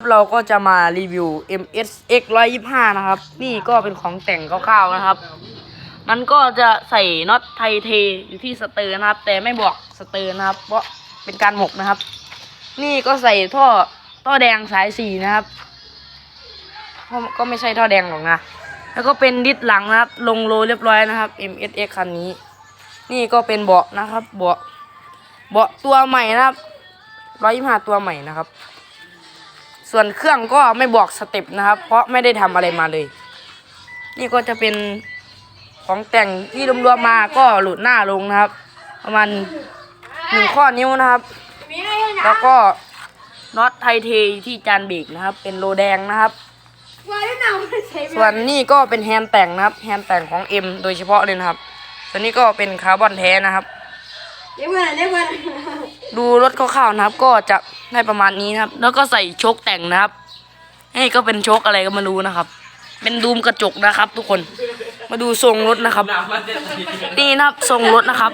เราก็จะมารีวิว MSX 125 นะครับ นี่ก็เป็นของแต่งคร่าวๆนะครับ มันก็จะใส่น็อตไทเทอยู่ที่สเตอร์นะครับ แต่ไม่บอกสเตอร์นะครับ เพราะเป็นการหมกนะครับ นี่ก็ใส่ท่อท่อแดงสายสีนะครับก็ไม่ใช่ท่อแดงหรอกนะ แล้วก็เป็นดิสหลังนะครับ ลงโลเรียบร้อยนะครับ MSX คันนี้ นี่ก็เป็นเบาะนะครับ เบาะเบาะตัวใหม่นะครับ125ตัวใหม่นะครับ ส่วนเครื่องก็ไม่บอกสเต็ปนะครับ เพราะไม่ได้ทำอะไรมาเลย นี่ก็จะเป็นของแต่งที่รวมๆมาก็หลุดหน้าลงนะครับ ประมาณหนึ่งข้อนิ้วนะครับ แล้วก็น็อตไทเทที่จานเบรกนะครับ เป็นโลแดงนะครับ ส่วนนี่ก็เป็นแฮนด์แต่งนะครับ แฮนด์แต่งของ M โดยเฉพาะเลยนะครับ ส่วนนี้ก็เป็นคาร์บอนแท้นะครับ เรียกเพื่อนเรียกเพื่อนดูรถคร่าวๆนะครับ ก็จะได้ประมาณนี้นะครับ แล้วก็ใส่โชคแต่งนะครับนี่ก็เป็นโชคอะไรก็ไม่รู้นะครับ เป็นดูมกระจกนะครับ ทุกคน มาดูทรงรถนะครับ นี่นะครับทรงรถนะครับ